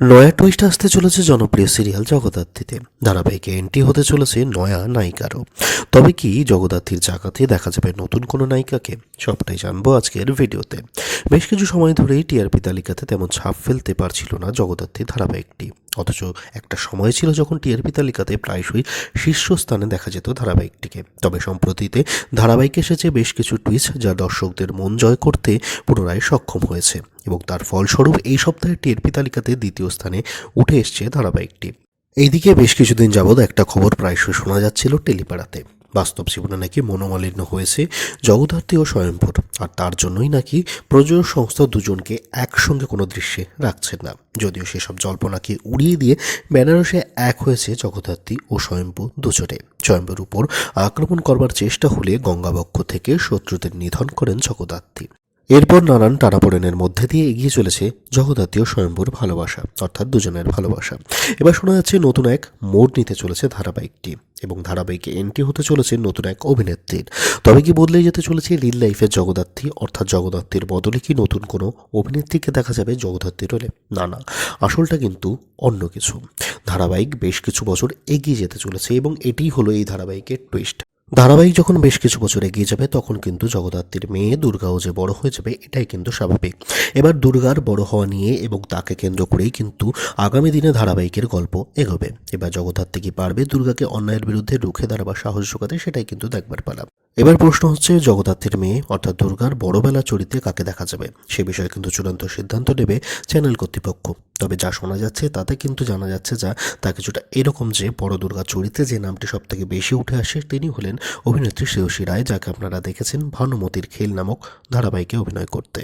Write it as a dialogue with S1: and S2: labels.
S1: নয়া টুইস্ট আসতে চলেছে জনপ্রিয় সিরিয়াল জগদ্ধাত্রীতে। ধারাবাহিকে এন্ট্রি হতে চলেছে নয়া নায়িকারও। তবে কি জগদ্ধাত্রীর জায়গাতে দেখা যাবে নতুন কোনো নায়িকাকে? সবটাই জানব আজকের ভিডিওতে। বেশ কিছু সময় ধরেই টিআরপি তালিকাতে তেমন ছাপ ফেলতে পারছিল না জগদ্ধাত্রী ধারাবাহিকটি। অথচ একটা সময় ছিল যখন টিআরপি তালিকাতে প্রায়শই শীর্ষস্থানে দেখা যেত ধারাবাহিকটিকে। তবে সম্প্রতিতে ধারাবাহিক এসেছে বেশ কিছু টুইস্ট যা দর্শকদের মন জয় করতে পুনরায় সক্ষম হয়েছে এবং তার ফলস্বরূপ এই সপ্তাহে টিআরপি তালিকাতে দ্বিতীয় স্থানে উঠে এসছে ধারাবাহিকটি। এইদিকে বেশ কিছুদিন যাবৎ একটা খবর প্রায়শই শোনা যাচ্ছিল টেলিপাড়াতে। বাস্তব জীবনে নাকি মনোমালিন্য হয়েছে জগদ্ধাত্রী ও স্বয়ম্ভর আর তার জন্যই নাকি প্রযোজক সংস্থা দুজনকে একসঙ্গে কোনো দৃশ্যে রাখছেন না। যদিও সেসব জল্পনাকে উড়িয়ে দিয়ে বেনারসে এক হয়েছে জগদ্ধাত্রী ও স্বয়ম্ভু দুজনে। স্বয়ম্ভুর উপর আক্রমণ করবার চেষ্টা হলে গঙ্গাবক্ষ থেকে শত্রুদের নিধন করেন জগদ্ধাত্রী এরপর নানান টানাপোড়েনের মধ্যে দিয়ে এগিয়ে চলেছে জগদ্ধাত্রী ও স্বয়ম্ভুর ভালোবাসা, অর্থাৎ দুজনের ভালোবাসা। এবার শোনা যাচ্ছে নতুন এক মোড় নিতে চলেছে ধারাবাহিকটি এবং ধারাবাহিকে এন্ট্রি হতে চলেছে নতুন এক অভিনেত্রীর। তবে কি বদলে যেতে চলেছে রিল লাইফের জগদ্ধাত্রী, অর্থাৎ জগদ্ধাত্রীর বদলে কি নতুন কোনো অভিনেত্রীকে দেখা যাবে জগদ্ধাত্রীর হলে না না, আসলটা কিন্তু অন্য কিছু। ধারাবাহিক বেশ কিছু বছর এগিয়ে যেতে চলেছে এবং এটিই হলো এই ধারাবাহিকের টুইস্ট ধারাবাহিক যখন বেশ কিছু বছর এগিয়ে যাবে, তখন কিন্তু জগদ্ধাত্রীর মেয়ে দুর্গাও যে বড় হয়ে যাবে, এটাই কিন্তু স্বাভাবিক। এবার দুর্গার বড় হওয়া নিয়ে এবং তাকে কেন্দ্র করেই কিন্তু আগামী দিনে ধারাবাহিকের গল্প এগোবে। এবার জগদ্ধাত্রী কি পারবে দুর্গাকে অন্যায়ের বিরুদ্ধে রুখে দাঁড়াবার সাহস যোগাতে, সেটাই কিন্তু দেখবার পালা। এবার প্রশ্ন হচ্ছে, জগদ্ধাত্রীর মেয়ে, অর্থাৎ দুর্গার বড়বেলা চরিত্রে কাকে দেখা যাবে? সে বিষয়ে কিন্তু চূড়ান্ত সিদ্ধান্ত নেবে চ্যানেল কর্তৃপক্ষ। তবে যা শোনা যাচ্ছে, তাতে কিন্তু জানা যাচ্ছে যা, তা কিছুটা এরকম যে, বড় দুর্গা চরিত্রে যে নামটি সবথেকে বেশি উঠে আসে, তিনি হলেন অভিনেত্রী শ্রেয়সী রায়, যাকে আপনারা দেখেছেন ভানুমতির খেল নামক ধারাবাহিকে অভিনয় করতে।